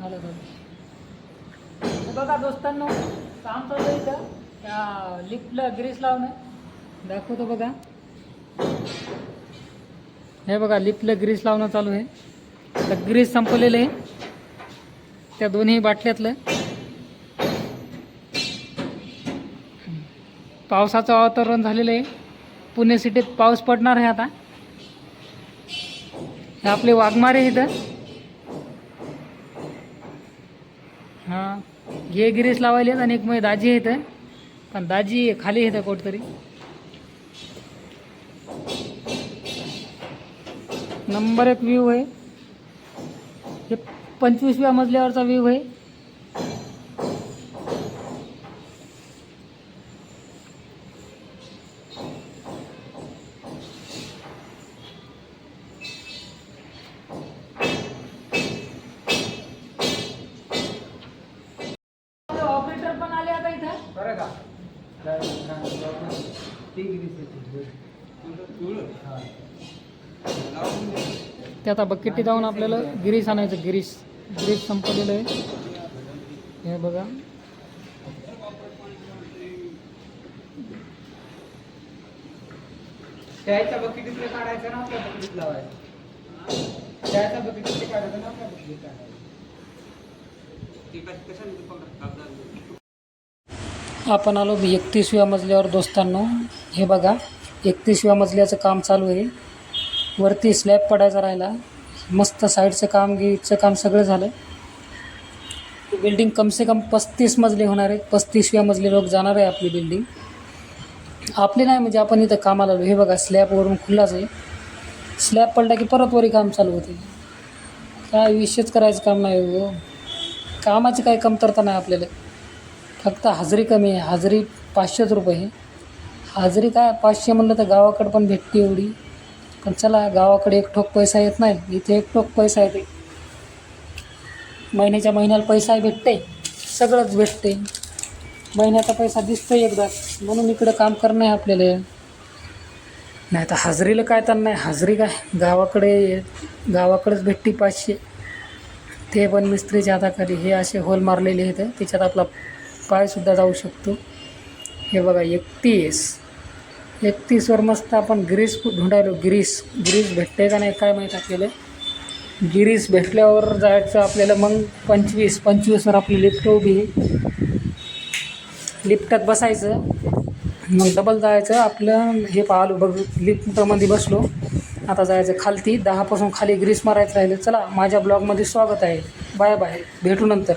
झालं झालं बघा दोस्तांनो काम चालू आहे इथं. त्या लिफ्टला ग्रीस लावणं. दाखवतो बघा. हे बघा लिफ्टला ग्रीस लावणं चालू आहे. तर ग्रीस संपलेलं आहे. त्या दोन्ही बाटल्यातलं. पावसाचं वातावरण झालेलं आहे. पुणे सिटीत पाऊस पडणार आहे आता. हे आपले वाघमारे इथं हां हे गिरीस लावायले आहेत आणि एक मग दाजी आहे. पण दाजी खाली येतं कुठतरी नंबर एक व्ह्यू आहे. हे पंचवीसव्या मजल्यावरचा व्ह्यू आहे. बरं का? ते आता बकेटी जाऊन आपल्याला गिरीस आणायचं. गिरीस गिरीस संपलेलं आहे. हे बघा. त्याच्या बकेटीतले काढायचं ना आपल्या बकेटीत लावायचं. त्याच्या बकेटीतले काढायचं ना आपल्या बकेटीत काढायचं आपण आलो एकतीसव्या मजल्यावर दोस्तांनो हे बघा एकतीसव्या मजल्याचं काम चालू आहे. वरती स्लॅब पडायचा राहिला. मस्त साईडचं काम गीचं काम सगळं झालं. बिल्डिंग कमसे कम पस्तीस मजले होणार आहे पस्तीसव्या मजले लोक जाणार आहे आपली बिल्डिंग आपली नाही म्हणजे आपण इथं कामाला आलो. हे बघा स्लॅबवरून खुल्लाच आहे. स्लॅब पडला की परत वरी काम चालू होते. काय विषयच करायचं काम नाही हो. कामाची काही कमतरता नाही आपल्याला. फक्त हाजरी कमी आहे. हाजरी पाचशेच रुपये हाजरी काय? पाचशे म्हणलं तर गावाकडं पण भेटते एवढी. पण चला गावाकडे एक ठोक पैसा येत नाही. इथे एक ठोक पैसा येते. महिन्याच्या महिन्याला पैसाही भेटते. सगळंच भेटते. महिन्याचा पैसा दिसतो एकदा. म्हणून इकडं काम करणं आहे आपल्याला. नाही तर हाजरीला काय तर नाही. हजरी काय? गावाकडे गावाकडेच भेटते पाचशे. ते पण मिस्त्रीच्या हाताखाली हे असे होल मारलेले आहेत. त्याच्यात आपला पायसुद्धा जाऊ शकतो. हे बघा एकतीस. एकतीसवर मस्त आपण ग्रीस ढूंढायलो ग्रीस ग्रीस भेटते का नाही काय माहीत आपल्याला. गिरीस भेटल्यावर जायचं आपल्याला मग पंचवीस. पंचवीसवर आपली लिफ्ट उभी लिफ्टात बसायचं. मग डबल जायचं. आपलं हे पाहलो बघ लिफ्टमध्ये बसलो. आता जायचं खालती. दहापासून खाली ग्रीस मारायचं राहिलं. चला माझ्या ब्लॉगमध्ये स्वागत आहे. बाय बाय भेटू नंतर.